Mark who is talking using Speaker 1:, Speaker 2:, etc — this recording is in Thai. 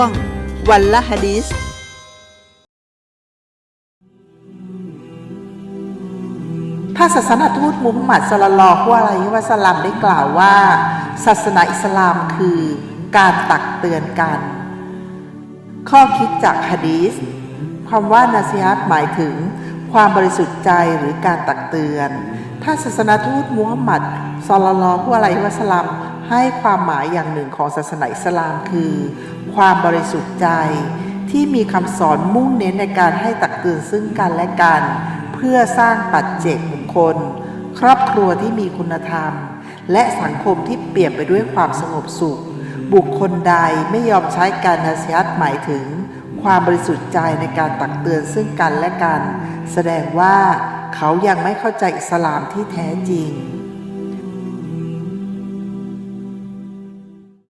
Speaker 1: วง วันละฮะดิษท่านศาสนทูตมุฮัมมัดสลลัลลอฮุอะลัยฮิวะสลัมได้กล่าวว่า ศาสนาอิสลามคือการตักเตือนกัน ข้อคิดจากฮะดีษคำว่านาซีฮัตหมายถึงความบริสุทธิ์ใจหรือการตักเตือน ถ้าศาสนาทูตมุฮัมมัดสลลัลอฮุอะลัยฮิวะสลลัม ให้ความหมายอย่างหนึ่งของศาสนาอิสลามคือ ความบริสุทธิ์ใจ ที่มีคำสอนมุ่งเน้นในการให้ตักเตือนซึ่งกันและกัน เพื่อสร้างปัจเจกบุคคล ครอบครัวที่มีคุณธรรม และสังคมที่เปลี่ยนไปด้วยความสงบสุข บุคคลใดไม่ยอมใช้การนาซีฮัตหมายถึง ความบริสุทธิ์ใจในการตักเตือนซึ่งกันและกัน แสดงว่าเขายังไม่เข้าใจอิสลามที่แท้จริง